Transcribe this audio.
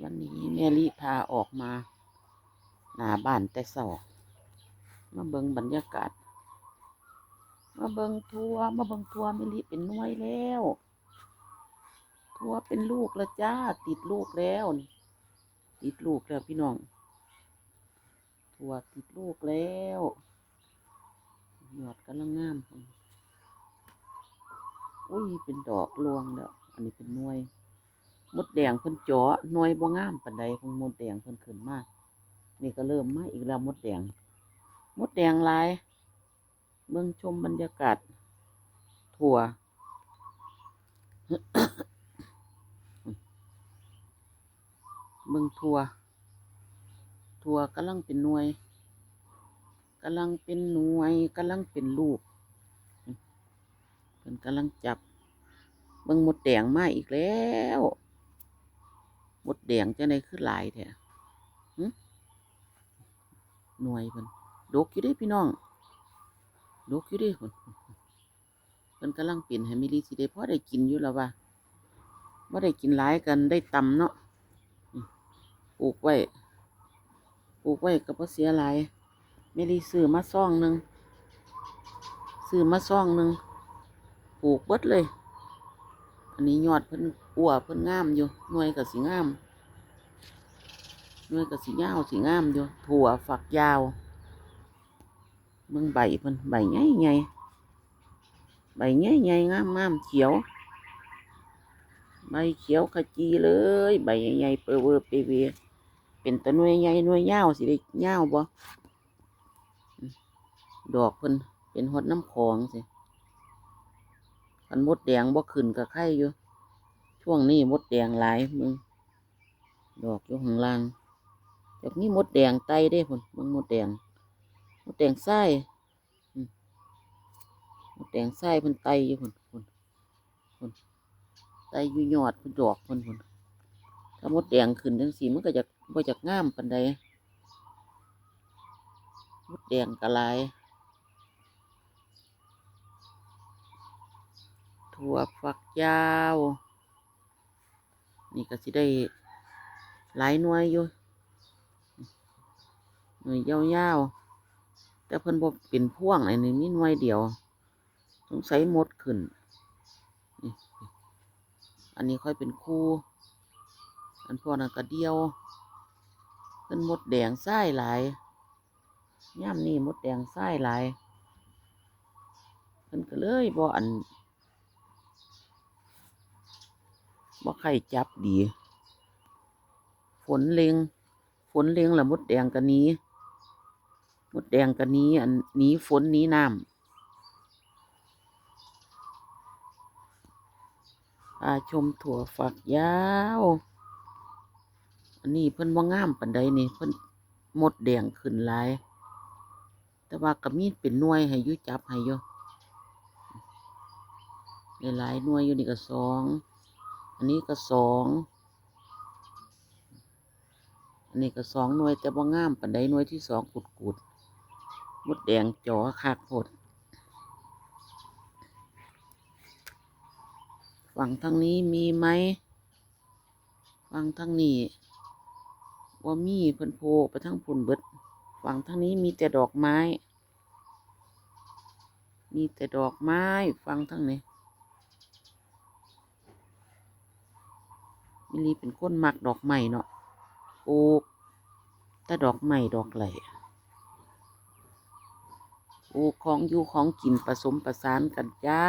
วันนี้แม่ลิพาออกมา หน้าบ้านแต่เสามาเบิงบรรยากาศ มาเบิงทัวร์มาเบิงทัวร์แม่ลิเป็นน่วยแล้ว ทัวร์เป็นลูกแล้วจ้า ติดลูกแล้วนี่ติดลูกแล้วพี่น้อง ทัวร์ติดลูกแล้วหยอดกำลังงามอุ้ยเป็นดอกรวงแล้ว อันนี้เป็นน่วย มดแดงเพิ่นจาะหน่วยบ่งามปานใดของมดแดงเพิ่นขึ้นมานี่ก็เริ่มมาอีกแล้วมดแดง มดแดงลายเบิ่งชมบรรยากาศทั่วเบิ่งทั่วทั่วกำลังเป็นหน่วยกำลังเป็นหน่วยกำลังเป็นลูกเพิ่นกำลังจับเบิ่งมดแดงมาอีกแล้ว มดแดงจังไดคือหลายแท้หึหน่วยเพิ่นดกอยู่ด้พี่น้องดกอยู่เด้เพิ่นเพิ่นกำลังเปลี่ยนให้มิลิสิได้พอได้กินอยู่แล้วว่าบ่ได้กินหลายกันได้ตำเนาะปลูกไว้ปลูกไว้ก็บ่เสียหลายมิลิซื้อมาซ่องหนึ่งซื้อมาซ่องหนึ่งปลูกเบิดเลย อันนี้ยอดเพิ่นอ้วเพิ่นงามอยู่หน่วยก็สิงามหน่วยก็สิยาวสิงามอยู่ถั่วฝักยาวเบิ่งใบเพิ่นใบใหญ่ใหญ่ใบใหญ่ใหญ่งามงามเขียว ใบเขียวขจีเลย ใบใหญ่ๆเปอเวอร์เปเวเป็นตะนวยใหญ่หน่วยยาวสิได้ยาวบ่ดอกเพิ่นเป็นฮอดน้ำของสิ คันมดแดงบ่ขึ้นกับไข่อยู่ ช่วงนี้มดแดงหลายมึง ดอกอยู่ข้างล่างจากนี้มดแดงไตได้พุ่นมึงมดแดง มดแดงไส้มดแดงไส้พิ่นไตอยู่พุ่นพุ่นพ่นไตอยู่ยอดพุ่นดอกพุ่นพ่นถ้ามดแดงขึ้นจังสีมันก็จะบ่จากงามปานใดมดแดงกะลาย ถั่วฝักยาว นี่ก็สิได้หลายหน่วยอยู่หน่วยยาวๆ แต่เพิ่นบ่เป็นพ่วงอันนี้มีหน่วยเดียว สงสัยหมดขึ้น อันนี้ค่อยเป็นคู่ อันพวกนั้นก็เดียว เพิ่นหมดแดงไส้หลายย่ามนี่มดแดงไส้หลายเพิ่นก็เลยบ่อัน บ่ใครจับดี ฝนเลงฝนเลงละมดแดงกันนี้มดแดงกันนี้ อันหนี้ฝนหนี้น้ำพาชมถั่วฝักยาว อันนี้เพิ่นบ่างามปานใดนี่เพิ่นมดแดงขึ้นหลาย แต่ว่าก็มีเป็นหน่วยให้ยู่จับให้ยู่หลายหน่วยอยู่นี่ก็สอง อันนี้ก็สองอันนี้ก็สองหน่วยแต่บ่งามปานใดหน่วยที่สองกุดกุดๆมดแดงจ๋อคักโพดฝั่งทางนี้มีไหมฝั่งทางนี้ว่ามีเพิ่นโพไปทางพุ่นเบิดฝั่งทางนี้มีแต่ดอกไม้ มีแต่ดอกไม้ฝั่งทางนี้ มิลีเป็นคนมักดอกไม้เนาะปลูกแต่ดอกไม้ดอกไหลปลูกของอยู่ของกินผสมประสานกันจ้า